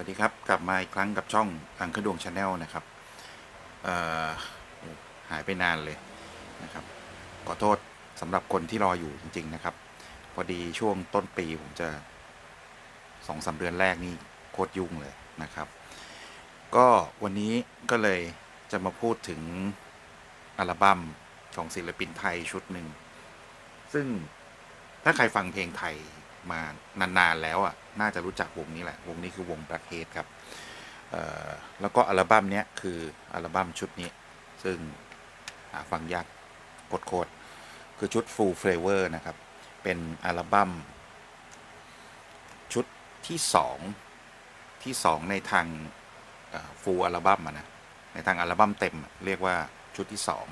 วัสดีครับ กลับมาอีกครั้งกับช่องอังคดวงชาแนลนะครับหายไปนานเลยนะครับ ขอโทษสำหรับคนที่รออยู่จริง ๆ นะครับ พอดีช่วงต้นปีผมจะสองสามเดือนแรกนี่โคตรยุ่งเลยนะครับ ก็วันนี้ก็เลยจะมาพูดถึงอัลบั้มของศิลปินไทยชุดหนึ่ง ซึ่งถ้าใครฟังเพลงไทย มานานๆแล้วอะน่าจะรู้จักวงนี้แหละ วงนี้คือวง Black h a d ครับแล้วก็อัลบั้มเนี้ยคืออัลบั้มชุดนี้ ซึ่งหาฟังยากโคตรๆคือชุด Full Flavor นะครับ เป็นอัลบั้มชุดที่สองที่สองในทางฟูลอัลบั้มนะในทางอัลบั้มเต็มเรียกว่าชุดที่สอง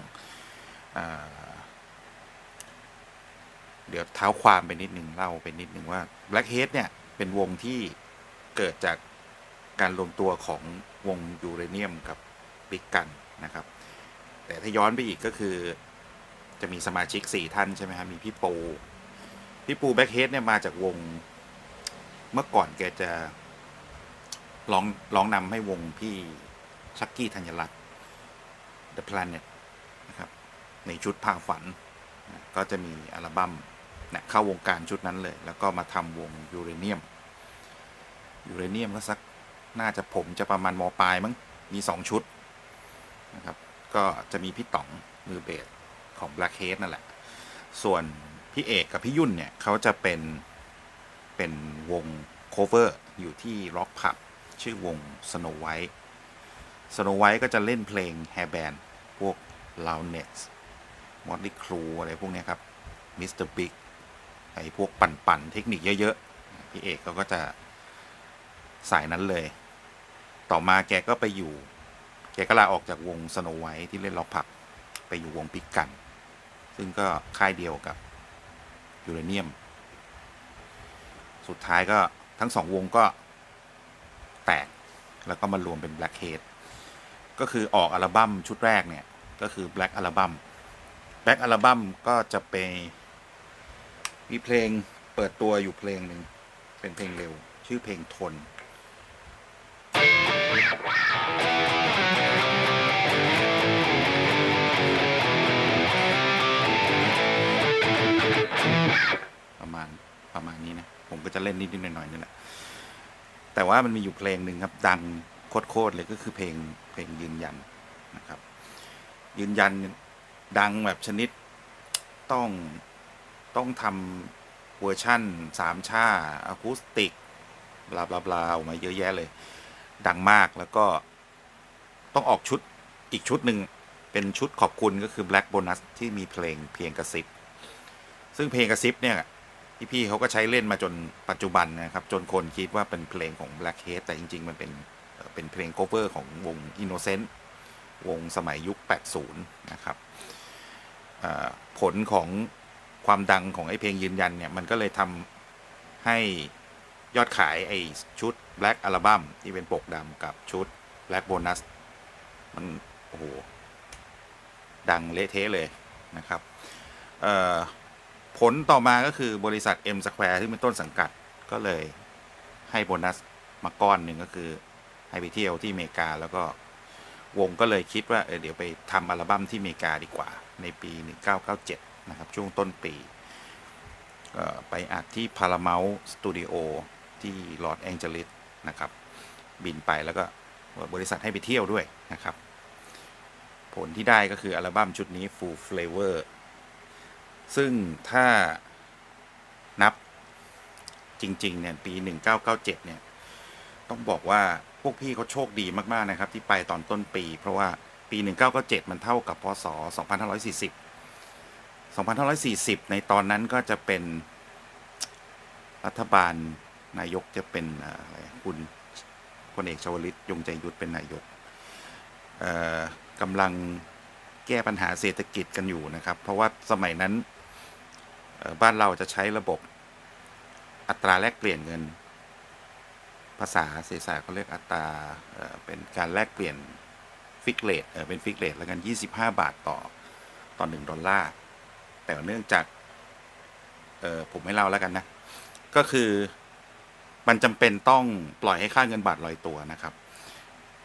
เดี๋ยวเท้าความไปนิดนึงเล่าไปนิดนึงว่า Black h e a d เนี่ย เป็นวงที่เกิดจากการรวมตัวของวงยูเรเนียมกับบิ๊กกันนะครับ แต่ถ้าย้อนไปอีกก็คือ จะมีสมาชิก 4 ท่านใช่ไหมครับมีพี่ปู พี่ปูแบ็คเฮดเนี่ยมาจากวง เมื่อก่อนแกจะร้องร้องนำให้วงพี่ชักกี้ธัญรัตน์ The Planet นะครับ ในชุดพาฝัน ก็จะมีอัลบั้ม เนี่ยเข้าวงการชุดนั้นเลย แล้วก็มาทำวงยูเรเนียม ยูเรเนียมก็สักน่าจะผมจะประมาณมปลายมั้ง มีสองชุดนะครับ ก็จะมีพี่ต๋องมือเบสของ Black h e a d นั่นแหละ ส่วนพี่เอกกับพี่ยุ่นเนี่ยเขาจะเป็นเป็นวงโคเวอร์อยู่ที่ร็อกผับชื่อวง Snow White Snow White ก็จะเล่นเพลงแฮร์แบนพวก l o u n e t มอดลี่ครูอะไรพวกนี้ครับมิสเตอร์บิ๊ก ไอ้พวกปั่นปั่นๆเทคนิคเยอะๆ พี่เอกเขาก็จะสายนั้นเลย ต่อมาแกก็ไปอยู่ แกก็ลาออกจากวงสโนไวท์ที่เล่นล็อกผับไปอยู่วงปิกกัน ซึ่งก็ค่ายเดียวกับยูเรเนียม สุดท้ายก็ทั้งสองวงก็แตก แล้วก็มารวมเป็น Black h e a d ก็คือออกอัลบั้มชุดแรกเนี่ย ก็คือ Black อัลบั้มแบ็กอัลบั้มก็จะไป มีเพลงเปิดตัวอยู่เพลงหนึ่ง เป็นเพลงเร็ว ชื่อเพลงทน ประมาณประมาณนี้นะ ผมก็จะเล่นนิดๆหน่อยๆนี่แหละ แต่ว่ามันมีอยู่เพลงหนึ่งครับ ดังโคตรๆเลยก็คือเพลงเพลงยืนยันนะครับ ยืนยันดังแบบชนิดต้อง ต้องทำเวอร์ชั่นสามชาอะคูสติกบลาบลาบลาออกมาเยอะแยะเลย ดังมากแล้วก็ต้องออกชุดอีกชุดหนึ่งเป็นชุดขอบคุณก็คือ Black Bonus ที่มีเพลงเพียงกระซิบ ซึ่งเพลงกระซิบเนี่ยพี่ๆเขาก็ใช้เล่นมาจนปัจจุบันนะครับ จนคนคิดว่าเป็นเพลงของ Black h e a d แต่จริง ๆ มันเป็นเป็นเพลงโคเวอร์ของวง Innocent วงสมัยยุค 80 นะครับผลของ ความดังของไอ้เพลงยืนยันเนี่ย มันก็เลยทำให้ยอดขายไอ้ชุด Black Album ที่เป็นปกดำกับชุด Black Bonus มัน โอ้โห ดังเละเทะเลยนะครับผลต่อมาก็คือบริษัท M Square ที่เป็นต้นสังกัดก็เลยให้โบนัสมาก้อนหนึ่งก็คือ ให้ไปเที่ยวที่อเมริกาแล้วก็วงก็เลยคิดว่าเออเดี๋ยวไปทำอัลบั้มที่อเมริกาดีกว่า ในปี 1997 นะครับช่วงต้นปีไปอัดที่ Paramount Studio ที่ลอสแองเจลิสนะครับ บินไปแล้วก็บริษัทให้ไปเที่ยวด้วยนะครับ ผลที่ได้ก็คืออัลบั้มชุดนี้ Full Flavor ซึ่งถ้านับจริง ๆ เนี่ย ปี 1997 เนี่ย ต้องบอกว่าพวกพี่เขาโชคดีมาก ๆ นะครับ ที่ไปตอนต้นปี เพราะว่าปี 1997 มันเท่ากับพศ 2540 2540 ในตอนนั้นก็จะเป็นรัฐบาลนายกจะเป็นอะไรคุณพลเอกชวลิตยงใจยุทธเป็นนายกกำลังแก้ปัญหาเศรษฐกิจกันอยู่นะครับ เพราะว่าสมัยนั้นบ้านเราจะใช้ระบบอัตราแลกเปลี่ยนเงิน ภาษาเศรษฐศาสตร์เขาเรียกอัตราเป็นการแลกเปลี่ยนฟิกเรทเป็นฟิกเรทแล้วกัน 25 บาทต่อต่อ 1 ดอลลาร์ แต่เนื่องจาก เออผมไม่เล่าแล้วกันนะ ก็คือมันจำเป็นต้องปล่อยให้ค่าเงินบาทลอยตัวนะครับ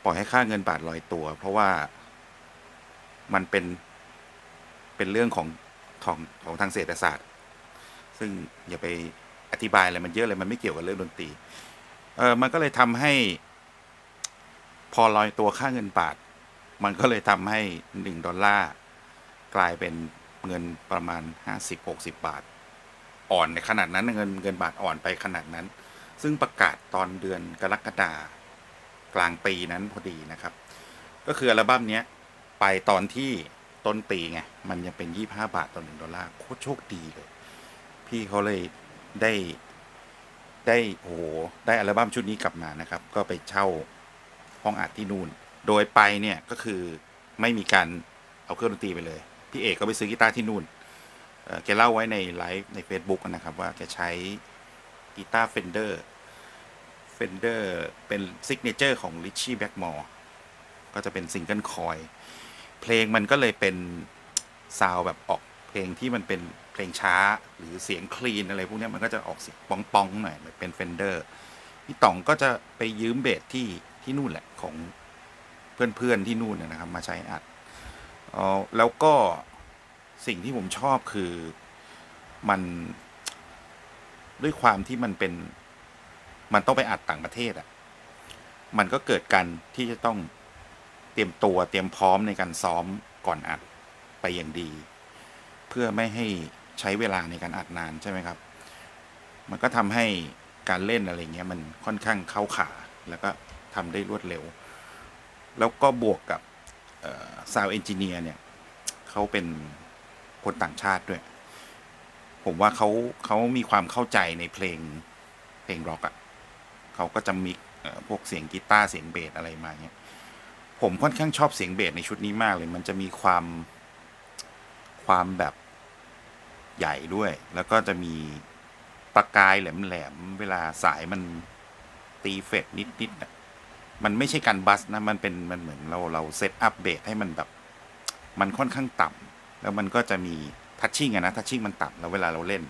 ปล่อยให้ค่าเงินบาทลอยตัว เพราะว่ามันเป็นเป็นเรื่องของของของทางเศรษฐศาสตร์ ซึ่งอย่าไปอธิบายอะไรมันเยอะเลยมันไม่เกี่ยวกับเรื่องดนตรี เออมันก็เลยทำให้ พอลอยตัวค่าเงินบาท มันก็เลยทำให้หนึ่งดอลลาร์กลายเป็น เงินประมาณห้าสิบหกสิบาท อ่อนในขนาดนั้นเงินเงินบาทอ่อนไปขนาดนั้น ซึ่งประกาศตอนเดือนกรกฎากลางปีนั้นพอดีนะครับ ก็คืออัลบั้มนี้ไปตอนที่ต้นปีไง มันยังเป็นยี่ห้าบาทต่อหนึ่งดอลลาร์โคตรโชคดีเลย พี่เขาเลยได้ได้โอ้โหได้อัลบั้มชุดนี้กลับมานะครับ ก็ไปเช่าห้องอัดที่นู่น โดยไปเนี่ยก็คือไม่มีการเอาเครื่องดนตรีไปเลย พี่เอกก็ไปซื้อกีตาร์ที่นู่นเอ่อแกเล่าไว้ในไลฟ์ใน Facebook นะครับ ว่าแกใช้กีตาร์เฟนเดอร์เฟนเดอร์เป็นซิกเนเจอร์ของ Richie Blackmore ก็จะเป็นซิงเกิลคอยเพลงมันก็เลยเป็นซาวแบบออกเพลงที่มันเป็นเพลงช้าหรือเสียงคลีนอะไรพวกนี้มันก็จะออกเสียงปองๆหน่อยเป็นเฟนเดอร์พี่ต๋องก็จะไปยืมเบสที่ที่นู่นแหละของเพื่อนๆที่นู่นนะครับมาใช้อัด แล้วก็สิ่งที่ผมชอบคือมันด้วยความที่มันเป็นมันต้องไปอัดต่างประเทศอะ่ะ มันก็เกิดการที่จะต้องเตรียมตัวเตรียมพร้อมในการซ้อมก่อนอัดไปอย่างดี เพื่อไม่ให้ใช้เวลาในการอัดนานใช่ไหมครับ มันก็ทำให้การเล่นอะไรเงี้ยมันค่อนข้างเข้าขา แล้วก็ทำได้รวดเร็ว แล้วก็บวกกับ ซาวเอนจิเนียร์เนี่ยเขาเป็นคนต่างชาติด้วย ผมว่าเขาเขามีความเข้าใจในเพลงเพลงร็อกอะ่ะเขาก็จะมีเอ่อพวกเสียงกีตาร์เสียงเบสอะไรมาเงี้ยผมค่อนข้างชอบเสียงเบสในชุดนี้มากเลย มันจะมีความความแบบใหญ่ด้วย แล้วก็จะมีประกายแหลมๆเวลาสายมันตีเฟดนิดๆอะ มันไม่ใช่การบัสนะมันเป็นมันเหมือนเราเราเซตอัพเบสให้มันแบบ มันค่อนข้างต่ำแล้วมันก็จะมีทัชชิ่งอะนะทัชชิ่งมันต่ำแล้วเวลาเราเล่น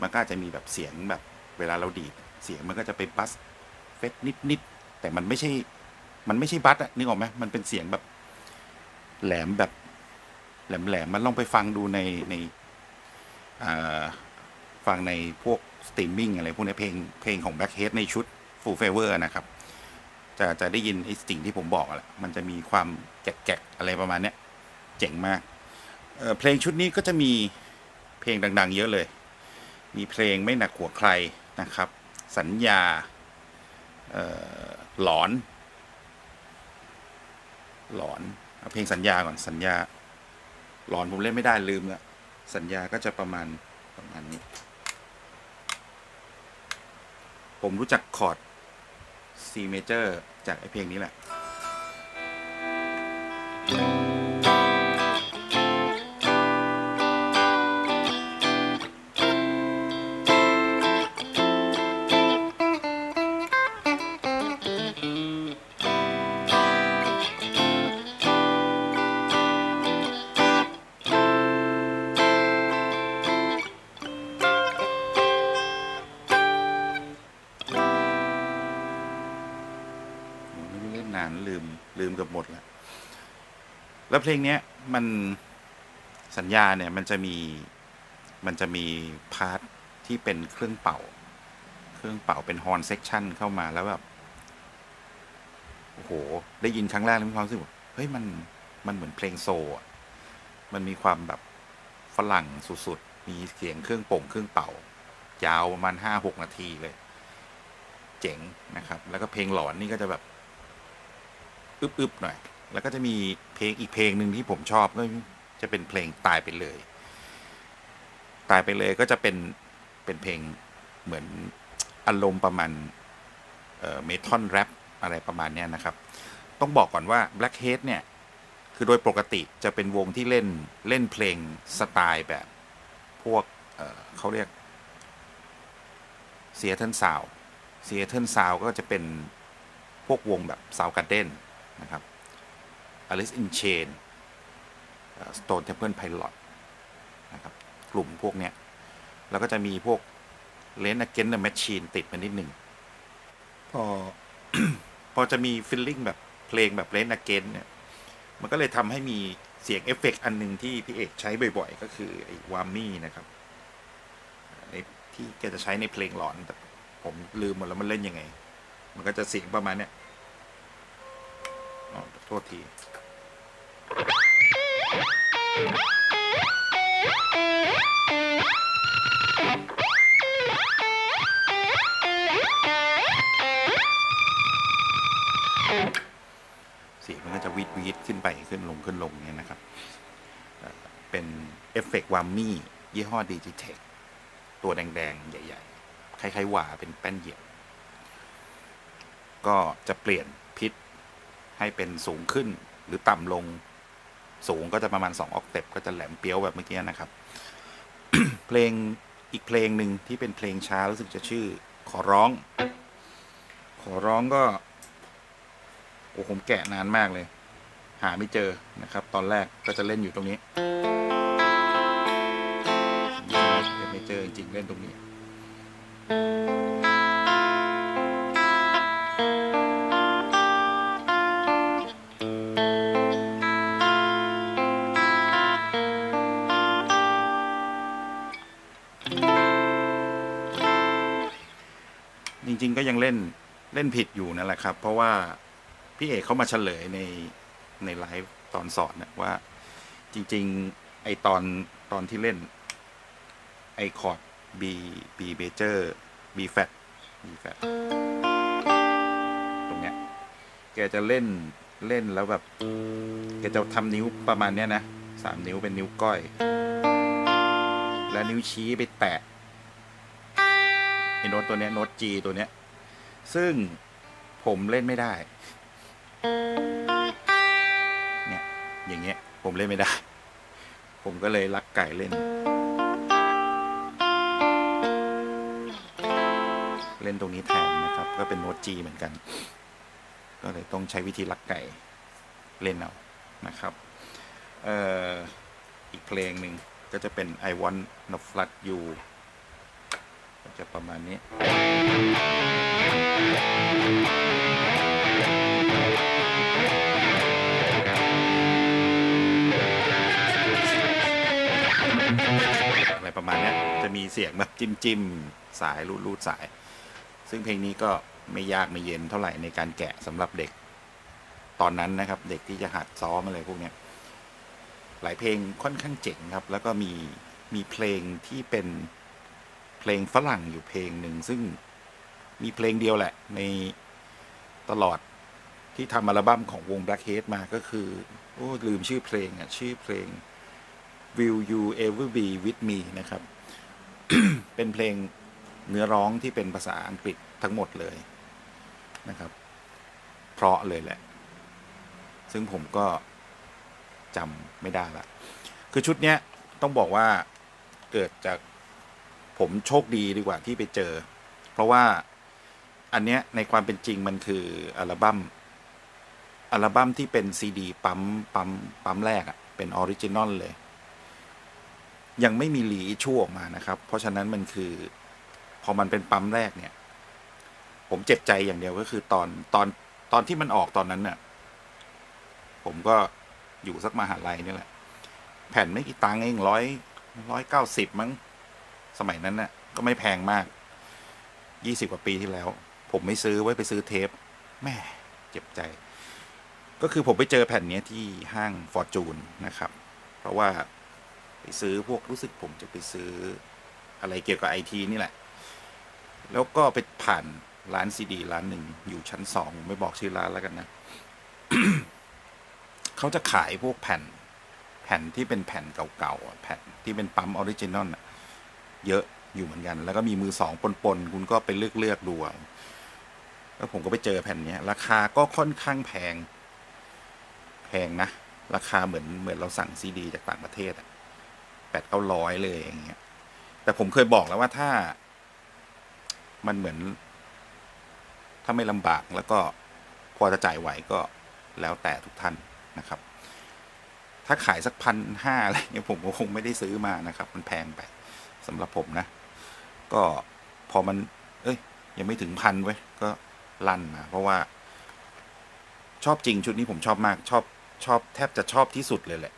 มันก็อาจจะมีแบบเสียงแบบเวลาเราดีดเสียงมันก็จะไปบัสเฟสนิดนิดแต่มันไม่ใช่ มันไม่ใช่บัสอะนึกออกไหมมันเป็นเสียงแบบ แหลมแบบ แหลมแหลมมันลองไปฟังดูในในฟังในพวกสตรีมมิ่งอะไรพวกนี้เพลงเพลงของ Blackhead ในชุด Full Favor นะครับ จะจะได้ยินไอ้สิ่งที่ผมบอกอะแหละมันจะมีความแกะๆอะไรประมาณเนี้ยเจ๋งมากเอ่อเพลงชุดนี้ก็จะมีเพลงดัง ๆ เยอะเลย มีเพลงไม่หนักหัวใครนะครับ สัญญาเอ่อหลอน หลอนเอาเพลงสัญญาก่อนสัญญา หลอนผมเล่นไม่ได้ลืมละสัญญาก็จะประมาณประมาณนี้ ผมรู้จักคอร์ด C major จากไอเพลงนี้แหละ เกับหมดแล้วแล้วเพลงเนี้ยมันสัญญาเนี่ยมันจะมีมันจะมีพาร์ทที่เป็นเครื่องเป่า เครื่องเป่าเป็นฮอร์นเซ c ชันเข้ามาแล้วแบบโอ้โห ได้ยินครั้งแรกแล้วมีความรู้สึกว่าเฮ้ยมันมันเหมือนเพลงโซลอะมันมีความแบบฝรั่งสุดๆ มีเสียงเครื่องโป่งเครื่องเป่า ยาวประมาณห้าหกนาทีเลย เจ๋งนะครับ แล้วก็เพลงหลอนนี่ก็จะแบบ อึบๆหน่อย แล้วก็จะมีเพลงอีกเพลงหนึ่งที่ผมชอบก็จะเป็นเพลงตายไปเลย ตายไปเลยก็จะเป็นเป็นเพลงเหมือนอารมณ์ประมาณเอ่อเมทัลแรปอะไรประมาณนี้นะครับ ต้องบอกก่อนว่า Blackhead เนี่ย คือโดยปกติจะเป็นวงที่เล่นเล่นเพลงสไตล์แบบพวกเเขาเรียกเซียเทิลซาวเซียเทิลซาวก็จะเป็นพวกวงแบบซาวการ์เด้น นะครับ Alice in Chain Stone Temple Pilot นะครับกลุ่มพวกเนี้ย แล้วก็จะมีพวก l e n Against the Machine ติดมานิดหนึ่งพอพอจะมีฟิลลิ่งแบบเพลงแบบเลนอเกนเนี่ย มันก็เลยทำให้มีเสียงเอฟเฟกต์อันหนึ่งที่พี่เอกใช้บ่อยๆ ก็คือไอ้วามี่นะครับที่แกจะใช้ในเพลงหลอนแต่ผมลืมหมดแล้วมันเล่นยังไง มันก็จะเสียงประมาณเนี้ย อ๋อโทษทีเสียงมันก็จะวีดวีดขึ้นไปขึ้นลงขึ้นลงเนี่ยนะครับ เป็นเอฟเฟกต์วามี่ยี่ห้อดิจิเทคตัวแดง ๆ ใหญ่ ๆ คล้ายๆหว่าเป็นแป้นเหยียบก็จะเปลี่ยนพิษ ให้เป็นสูงขึ้นหรือต่ำลงสูงก็จะประมาณ 2 ออกเต็ปก็จะแหลมเปี้ยวแบบเมื่อกี้นะครับ เพลงอีกเพลงหนึ่งที่เป็นเพลงช้ารู้สึกจะชื่อ ขอร้อง ขอร้องก็ โอ้ผมแกะนานมากเลย หาไม่เจอนะครับ ตอนแรกก็จะเล่นอยู่ตรงนี้ยังไม่เจอจริงเล่นตรงนี้ ริง ๆ ก็ยังเล่นเล่นผิดอยู่นั่นแหละครับ เพราะว่าพี่เอกเขามาเฉลยในในไลฟ์ตอนสอนนะว่า จริง ๆ ไอตอนตอนที่เล่น ไอคอร์ด B B major B flat B flat ตรงเนี้ยแกจะเล่นเล่นแล้วแบบแกจะทำนิ้วประมาณเนี้ยนะสามนิ้วเป็นนิ้วก้อย แล้วนิ้วชี้ไปแตะ ไอ้โน้ตตัวเนี้ยโน้ต G ตัวเนี้ย ซึ่งผมเล่นไม่ได้ เนี่ย อย่างเงี้ย ผมเล่นไม่ได้ ผมก็เลยลักไก่เล่น เล่นตรงนี้แทนนะครับ ก็เป็นโน้ต G เหมือนกัน ก็เลยต้องใช้วิธีลักไก่เล่นเอา นะครับ เอ่อ อีกเพลงหนึ่งก็จะเป็น I want no flood you จะประมาณนี้ อะไรประมาณนี้จะมีเสียงแบบจิ้มจิ้มสายรูดรูดสาย ซึ่งเพลงนี้ก็ไม่ยากไม่เย็นเท่าไหร่ในการแกะสำหรับเด็ก ตอนนั้นนะครับ เด็กที่จะหัดซ้อมอะไรพวกเนี้ยหลายเพลงค่อนข้างเจ๋งครับ แล้วก็มีมีเพลงที่เป็น ลงฝรั่งอยู่เพลงหนึ่งซึ่งมีเพลงเดียวแหละ ในตลอดที่ทำอัลบั้มของวง Blackhead มาก็คือ โอ้ ลืมชื่อเพลงอะ ชื่อเพลง Will You Ever Be With Me นะครับ เป็นเพลงเนื้อร้องที่เป็นภาษาอังกฤษทั้งหมดเลยนะครับ เพราะเลยแหละ ซึ่งผมก็จำไม่ได้ละ คือชุดเนี้ยต้องบอกว่าเกิดจาก ผมโชคดีดีกว่าที่ไปเจอ เพราะว่าอันเนี้ยในความเป็นจริงมันคืออัลบั้มอัลบั้มที่เป็นซีดีปั๊มปั๊มปั๊มแรกอะเป็นออริจินอลเลย ยังไม่มีรีชั่วออกมานะครับ เพราะฉะนั้นมันคือ พอมันเป็นปั๊มแรกเนี่ย ผมเจ็บใจอย่างเดียวก็คือตอนตอนตอนที่มันออกตอนนั้นเนี่ยผมก็อยู่สักมหาลัยนี่แหละ แผ่นไม่กี่ตังค์เองร้อยร้อยเก้าสิบมั้ง สมัยนั้นน่ะ ก็ไม่แพงมากยี่สิบกว่าปีที่แล้ว ผมไม่ซื้อไว้ไปซื้อเทปแม่เจ็บใจ ก็คือผมไปเจอแผ่นนี้ที่ห้างฟอร์จูนนะครับ เพราะว่าไปซื้อพวกรู้สึกผมจะไปซื้ออะไรเกี่ยวกับไอทีนี่แหละ แล้วก็ไปผ่านร้านซีดีร้านหนึ่งอยู่ชั้นสองไม่บอกชื่อร้านแล้วกันนะเขาจะขายพวกแผ่น แผ่นที่เป็นแผ่นเก่าๆแผ่นที่เป็นปั๊มออริจินอลอะ เยอะอยู่เหมือนกัน แล้วก็มีมือสองปนๆคุณก็ไปเลือกเลือกๆดูแล้วผมก็ไปเจอแผ่นนี้ราคาก็ค่อนข้างแพง แพงนะ ราคาเหมือนเหมือนเราสั่งซีดี จากต่างประเทศอะแปดเก้าร้อยเลยอย่างเงี้ย แต่ผมเคยบอกแล้วว่าถ้า มันเหมือน ถ้าไม่ลำบากแล้วก็พอจะจ่ายไหวก็แล้วแต่ทุกท่านนะครับ ถ้าขายสักพันห้าอะไรเงี้ยผมก็คงไม่ได้ซื้อมานะครับ มันแพงไป สำหรับผมนะ ก็พอมัน เอ้ย ยังไม่ถึงพันเว้ย ก็ลั่นมา เพราะว่า ชอบจริงชุดนี้ผมชอบมาก ชอบชอบแทบจะชอบที่สุดเลยแหละ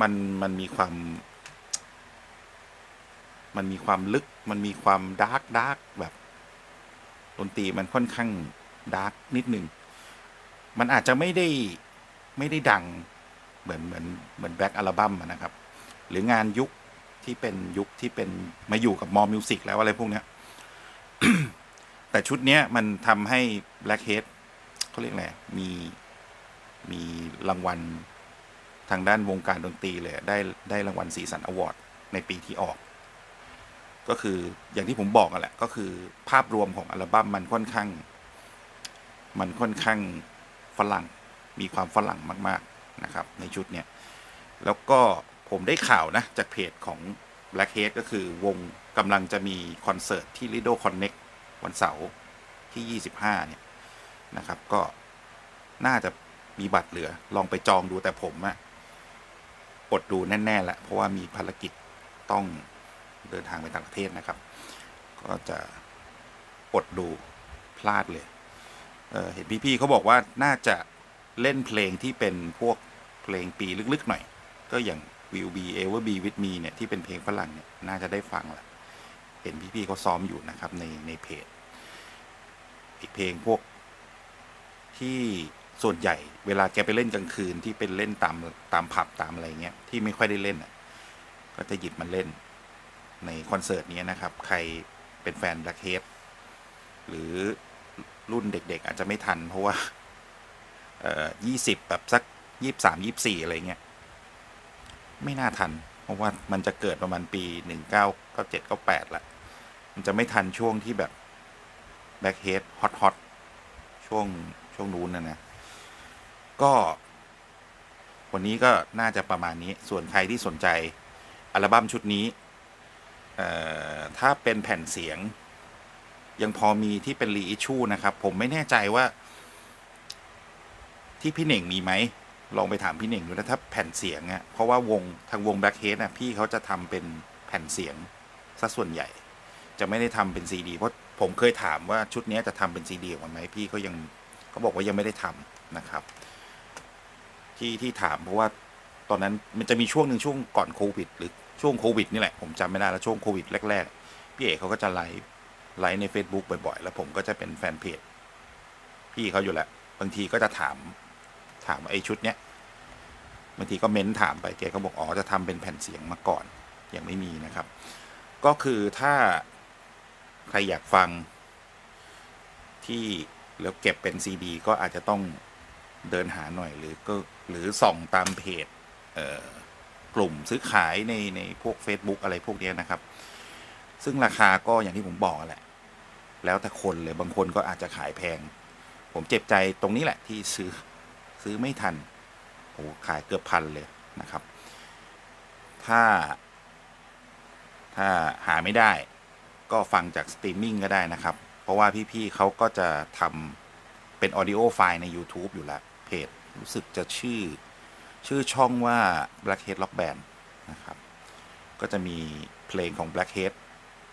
มันมันมีความ มันมีความลึก มันมีความดาร์กดาร์กแบบดนตรีมันค่อนข้างดาร์กนิดนึง มันอาจจะไม่ได้ไม่ได้ดังเหมือนเหมือนเหมือนแบ็กอัลบั้มนะครับ หรืองานยุค ที่เป็นยุคที่เป็นมาอยู่กับมอมิวสิกแล้วอะไรพวกเนี้ย แต่ชุดเนี้ยมันทำให้ Blackhead เขาเรียกอะไรมีมีรางวัลทางด้านวงการดนตรีเลย ได้ได้รางวัลสีสันอวอร์ดในปีที่ออก ก็คืออย่างที่ผมบอกกันแหละ ก็คือภาพรวมของอัลบั้มมันค่อนข้าง มันค่อนข้างฝรั่ง มีความฝรั่งมาก ๆนะครับ ในชุดเนี้ยแล้วก็ ผมได้ข่าวนะ จากเพจของ Blackhead ก็คือวงกำลังจะมีคอนเสิร์ตที่ Lido Connect วันเสาร์ที่ 25 เนี่ย นะครับ ก็น่าจะมีบัตรเหลือ ลองไปจองดูแต่ผมอะอดดูแน่ๆแหละเพราะว่ามีภารกิจต้องเดินทางไปต่างประเทศนะครับ ก็จะอดดูพลาดเลยเเห็นพี่ๆเขาบอกว่าน่าจะเล่นเพลงที่เป็นพวกเพลงปีลึกๆหน่อย ก็อย่าง Will Be Ever Be With Me เนี่ยที่เป็นเพลงฝรั่งเนี่ยน่าจะได้ฟังแหละเห็นพี่ๆเขาซ้อมอยู่นะครับในในเพจ อีกเพลงพวกที่ส่วนใหญ่เวลาแกไปเล่นกลางคืนที่เป็นเล่นตามตามผับตามอะไรเงี้ยที่ไม่ค่อยได้เล่นอะก็จะหยิบมาเล่นในคอนเสิร์ตนี้นะครับ ใครเป็นแฟน Black h e a d หรือรุ่นเด็กๆ อาจจะไม่ทันเพราะว่าเอ่อยี่สิบแบบสักยี่สามยี่สี่อะไรเงี้ย ไม่น่าทัน เพราะว่ามันจะเกิดประมาณปีหนึ่งเก้าเก้าเจ็ดเก้าแปดละมันจะไม่ทันช่วงที่แบบแบ็คเฮดฮอตฮอตช่วงช่วงนู้นนะนะ ก็ วันนี้ก็น่าจะประมาณนี้ส่วนใครที่สนใจ อัลบั้มชุดนี้ ถ้าเป็นแผ่นเสียง ยังพอมีที่เป็นรีอิชูนะครับ ผมไม่แน่ใจว่าที่พี่เหน่งมีไหม ลองไปถามพี่เหน่งดูนะถ้าแผ่นเสียงอะ่ะเพราะว่าวงทางวงแบ็คเฮดอะพี่เขาจะทำเป็นแผ่นเสียงซะส่วนใหญ่ จะไม่ได้ทำเป็นซีดีเพราะผมเคยถามว่าชุดนี้จะทำเป็นซีดีกมาไหมพี่เขายังเขาบอกว่ายังไม่ได้ทำนะครับ ที่ที่ถามเพราะว่าตอนนั้นมันจะมีช่วงหนึ่งช่วงก่อนโควิด หรือช่วงโควิดนี่แหละผมจำไม่ได้แล้วช่วงโควิดแรกๆพี่เอกเขาก็จะไลฟ์ไลฟ์ใน Facebook บ่อยๆ แล้วผมก็จะเป็นแฟนเพจพี่เขาอยู่แล้วบางทีก็จะถาม ถามไอ้ชุดเนี้ยบางทีก็เม้นถามไปแกก็บอกอ๋อจะทำเป็นแผ่นเสียงมาก่อนยังไม่มีนะครับ ก็คือถ้าใครอยากฟังที่แล้วเก็บเป็นซีดีก็อาจจะต้องเดินหาหน่อยหรือก็หรือส่องตามเพจกลุ่มซื้อขายในในพวก Facebook อะไรพวกนี้นะครับ ซึ่งราคาก็อย่างที่ผมบอกแหละ แล้วแต่คนเลยบางคนก็อาจจะขายแพง ผมเจ็บใจตรงนี้แหละที่ซื้อ ซื้อไม่ทันโอ้ขายเกือบพันเลยนะครับ ถ้า ถ้าหาไม่ได้ก็ฟังจากสตรีมมิ่งก็ได้นะครับ เพราะว่าพี่ๆเขาก็จะทำเป็นออดิโอไฟล์ใน YouTube อยู่แล้วเพจ รู้สึกจะชื่อ ชื่อช่องว่า Blackhead Rock Band นะครับ ก็จะมีเพลงของ Blackhead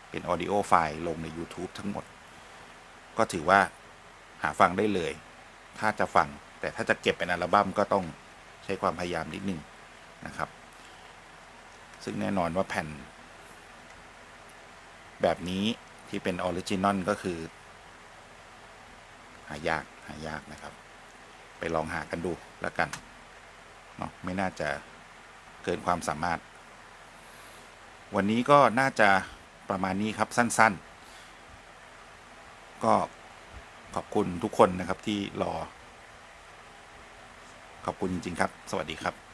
เป็นออดิโอไฟล์ลงใน YouTube ทั้งหมด ก็ถือว่าหาฟังได้เลย ถ้าจะฟัง แต่ถ้าจะเก็บเป็นอัลบั้มก็ต้องใช้ความพยายามนิดนึงนะครับ ซึ่งแน่นอนว่าแผ่น แบบนี้ที่เป็นออริจินอลก็คือ หายากหายากนะครับ ไปลองหากันดูแล้วกันเนาะไม่น่าจะเกินความสามารถ วันนี้ก็น่าจะประมาณนี้ครับสั้นๆ ก็ขอบคุณทุกคนนะครับที่รอ ขอบคุณจริงๆครับ สวัสดีครับ